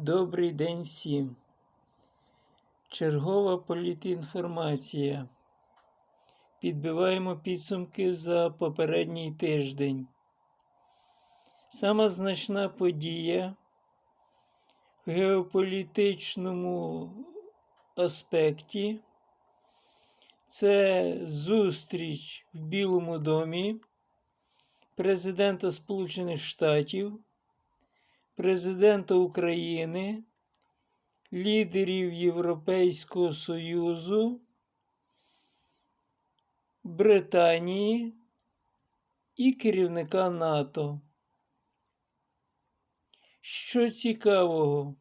Добрий день всім. Чергова політінформація. Підбиваємо підсумки за попередній тиждень. Сама значна подія в геополітичному аспекті це зустріч в Білому домі президента Сполучених Штатів президента України, лідерів Європейського Союзу, Британії і керівника НАТО. Що цікавого,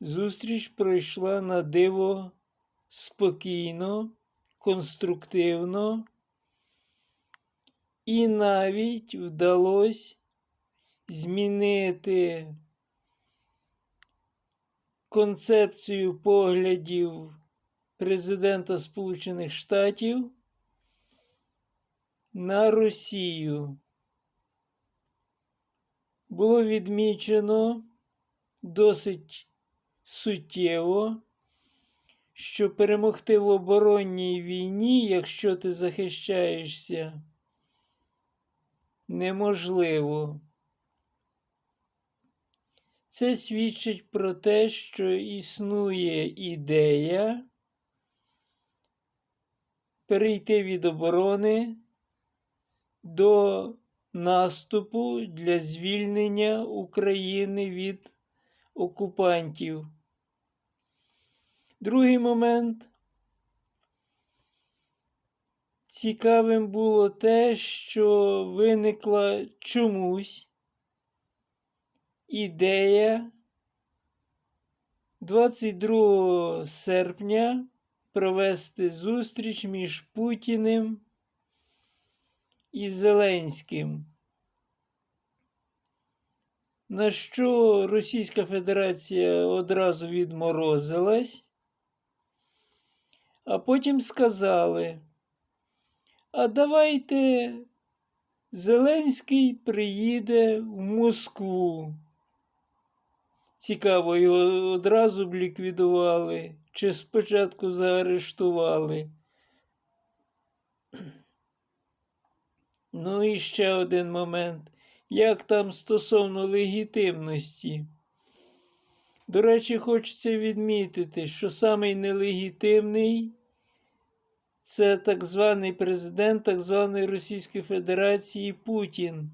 зустріч пройшла на диво спокійно, конструктивно, і навіть вдалося змінити концепцію поглядів президента Сполучених Штатів на Росію. Було відмічено досить суттєво, що перемогти в оборонній війні, якщо ти захищаєшся, неможливо. Це свідчить про те, що існує ідея перейти від оборони до наступу для звільнення України від окупантів. Другий момент. Цікавим було те, що виникла чомусь ідея 22 серпня провести зустріч між Путіним і Зеленським. На що Російська Федерація одразу відморозилась, а потім сказали, а давайте Зеленський приїде в Москву. Цікаво, його одразу б ліквідували чи спочатку заарештували. Ну і ще один момент. Як там стосовно легітимності? До речі, хочеться відмітити, що самий нелегітимний це так званий президент так званої Російської Федерації Путін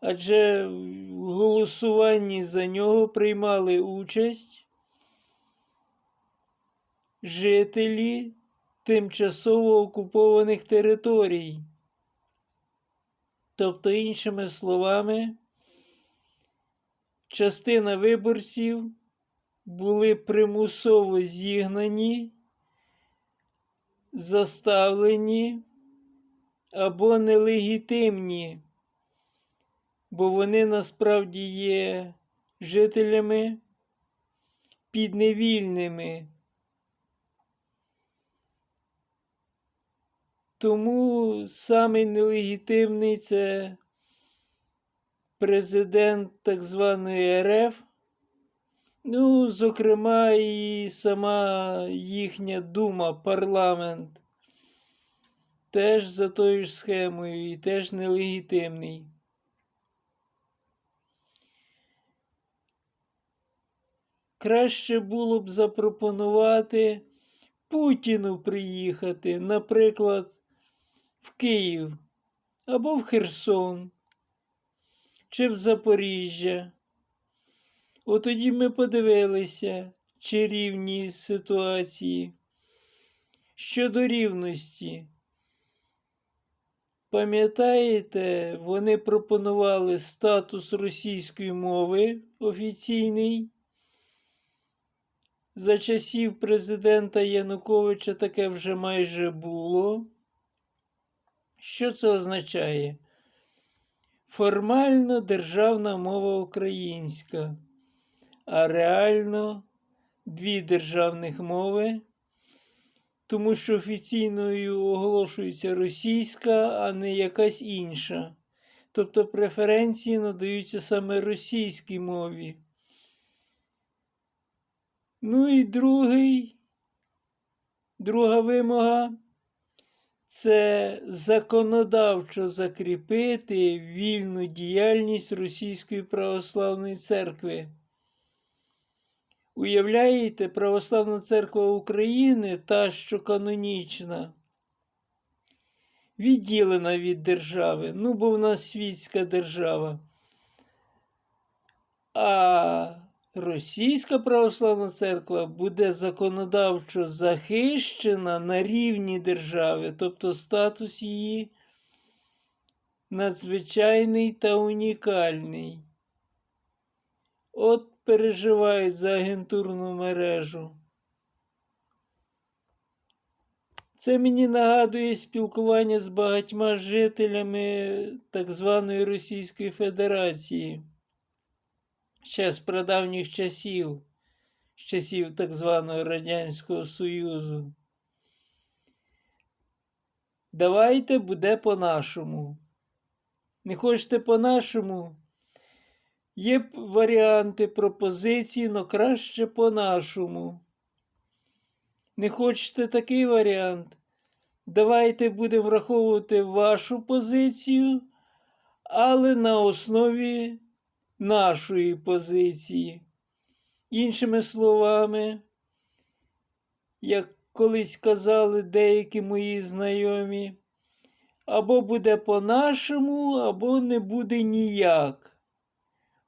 адже в голосуванні за нього приймали участь жителі тимчасово окупованих територій. Тобто, іншими словами, частина виборців були примусово зігнані, заставлені або нелегітимні бо вони насправді є жителями підневільними. Тому самий нелегітимний це президент так званої РФ. Ну, зокрема, і сама їхня дума, парламент, теж за тою ж схемою і теж нелегітимний. Краще було б запропонувати Путіну приїхати, наприклад, в Київ або в Херсон чи в Запоріжжя. От тоді ми подивилися, чи рівні ситуації. Щодо рівності. Пам'ятаєте, вони пропонували статус російської мови офіційний за часів президента Януковича таке вже майже було. Що це означає? Формально державна мова українська, а реально дві державних мови, тому що офіційною оголошується російська, а не якась інша. Тобто преференції надаються саме російській мові. Ну і другий, друга вимога це законодавчо закріпити вільну діяльність Російської православної церкви. Уявляєте, Православна церква України, та, що канонічна, відділена від держави, ну, бо в нас світська держава. А Російська православна церква буде законодавчо захищена на рівні держави, тобто статус її надзвичайний та унікальний. От переживають за агентурну мережу. Це мені нагадує спілкування з багатьма жителями так званої Російської Федерації ще з прадавніх часів, з часів так званого Радянського Союзу. Давайте буде по-нашому. Не хочете по-нашому? Є варіанти пропозиції, але краще по-нашому. Не хочете такий варіант? Давайте будемо враховувати вашу позицію, але на основі нашої позиції. Іншими словами, як колись казали деякі мої знайомі, або буде по-нашому, або не буде ніяк.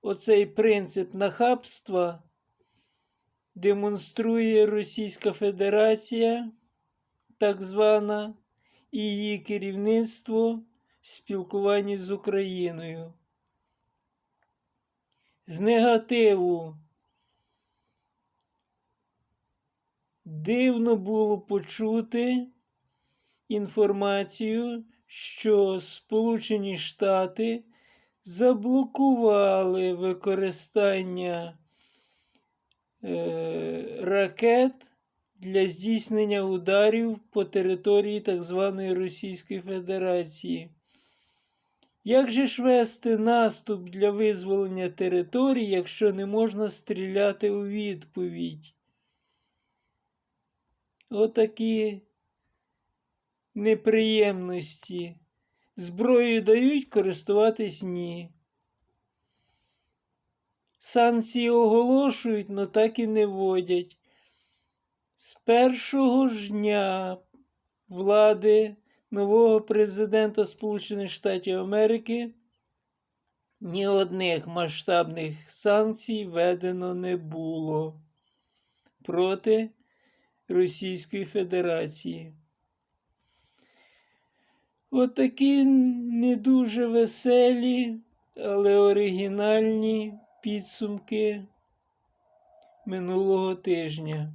Оцей принцип нахабства демонструє Російська Федерація, так звана, і її керівництво в спілкуванні з Україною. З негативу дивно було почути інформацію, що Сполучені Штати заблокували використання е, ракет для здійснення ударів по території так званої Російської Федерації. Як же ж вести наступ для визволення територій, якщо не можна стріляти у відповідь? Отакі неприємності. Зброю дають користуватись ні. Санкції оголошують, но так і не вводять. З першого ж дня влади нового президента Сполучених Штатів Америки ні одних масштабних санкцій введено не було проти Російської Федерації. Отакі не дуже веселі, але оригінальні підсумки минулого тижня.